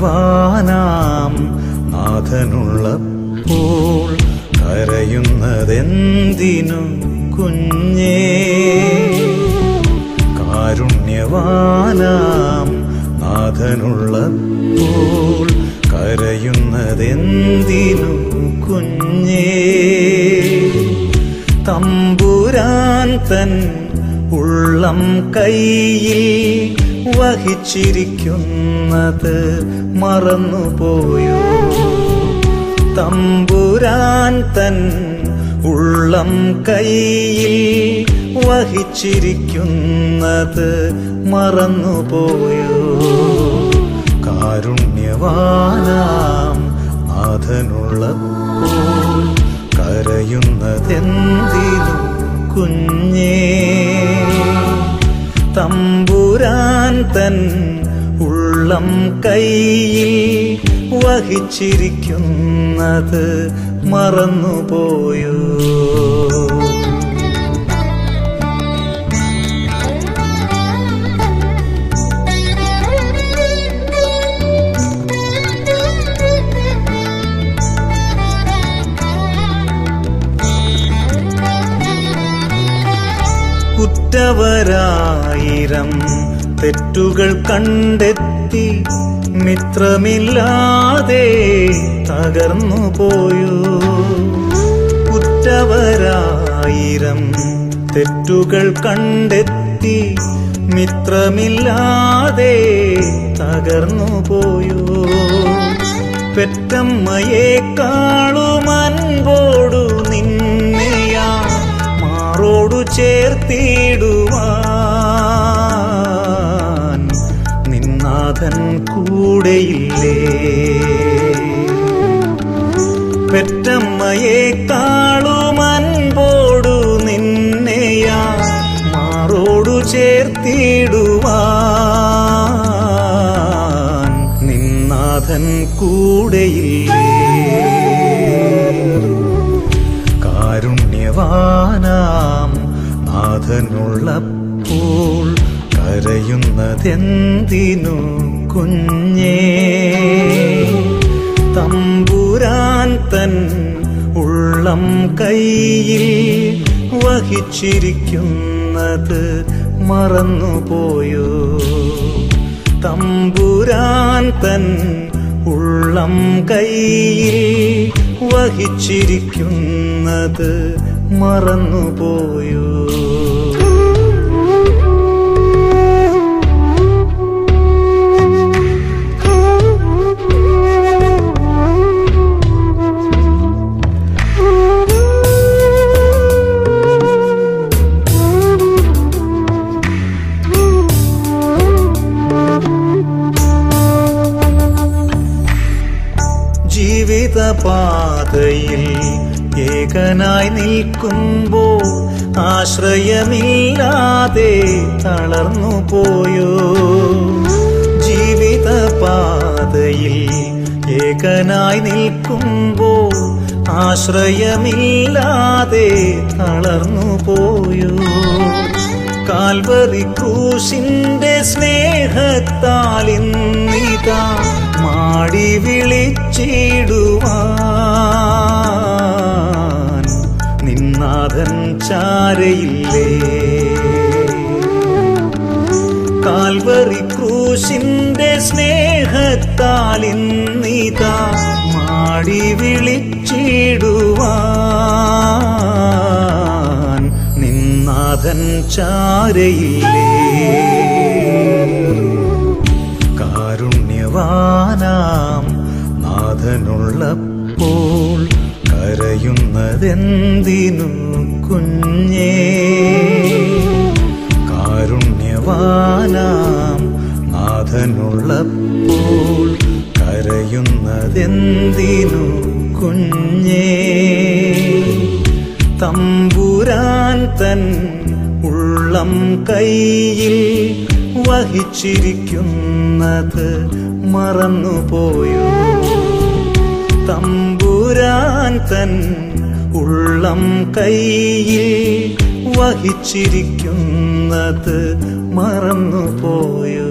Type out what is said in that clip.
സർവാനാം നാഥനുള്ളപ്പോൾ കരയുന്നതെന്തിനു കുഞ്ഞേ? കാരുണ്യവാനാം. നാഥനുള്ളപ്പോൾ കരയുന്നതെന്തിനു കുഞ്ഞേ? തമ്പുരാൻ തൻ ഉള്ളം കൈയിൽ വഹിച്ചിരിക്കുന്നത് മറന്നുപോയോ? തമ്പുരാൻ തൻ ഉള്ളം കയ്യിൽ വഹിച്ചിരിക്കുന്നത് മറന്നുപോയോ? കാരുണ്യവാനാം നാഥനുള്ളപ്പോൾ കരയുന്നതെന്തിനു കുഞ്ഞേ തമ്പുരാൻ തൻ ഉള്ളം കയ്യിൽ വഹിച്ചിരിക്കുന്നത് മറന്നുപോയോ? കുറ്റവരായിരം തെറ്റുകൾ കണ്ടെത്തി മിത്രമില്ലാതെ തകർന്നു പോയോ. കുറ്റവരായിരം തെറ്റുകൾ കണ്ടെത്തി മിത്രമില്ലാതെ തകർന്നു പോയോ. പെറ്റമ്മയേക്കാളും അൻപോടു നിന്നെയാ. മാറോടു ചേർത്തിടുവാൻ കൂടെയില്ലേ പെറ്റമ്മയെ കാളുമൻപോടു നിന്നെയാ മാറോടു ചേർത്തിടുവാൻ നിന്നാഥൻ കൂടെയില്ലേ കാരുണ്യവാനാം നാഥനുള്ളപ്പോൾ കരയുന്നതെന്തിനു കുഞ്ഞേ? തമ്പുരാൻ തൻ ഉള്ളം കയ്യിൽ വഹിച്ചിരിക്കുന്നത് മറന്നുപോയോ? തമ്പുരാൻ തൻ ഉള്ളം കയ്യിൽ വഹിച്ചിരിക്കുന്നത് മറന്നുപോയോ? ജീവിതപാതയിൽ ഏകനായി നിൽക്കുമ്പോൾ ആശ്രയമില്ലാതെ തളർന്നു പോയോ? ജീവിതപാതയിൽ ഏകനായി നിൽക്കുമ്പോൾ ആശ്രയമില്ലാതെ തളർന്നു പോയോ? കാൽവറി ക്രൂശിന്റെ സ്നേഹത്താൽ ഇന്നിതാ മാടി വിളിച്ചിടുവാൻ നിന്നാഥൻ ചാരയില്ലേ? കാൽവറി ക്രൂശിന്റെ സ്നേഹത്താൽ ഇന്നിതാ മാടി വിളിച്ചിടുവാൻ നിന്നാഥൻ ചാരയില്ലേ? കാരുണ്യവാനാം നാഥനുള്ളപ്പോൾ കരയുന്നതെന്തിനു കുഞ്ഞേ? കാരുണ്യവാനാം നാഥനുള്ളപ്പോൾ കരയുന്നതെന്തിനു കുഞ്ഞേ? തമ്പുരാൻ തൻ ഉള്ളം കയ്യിൽ വഹിച്ചിരിക്കുന്നത് മറന്നുപോയോ? തമ്പുരാൻ തൻ ഉള്ളം കയ്യിൽ വഹിച്ചിരിക്കുന്നത് മറന്നുപോയോ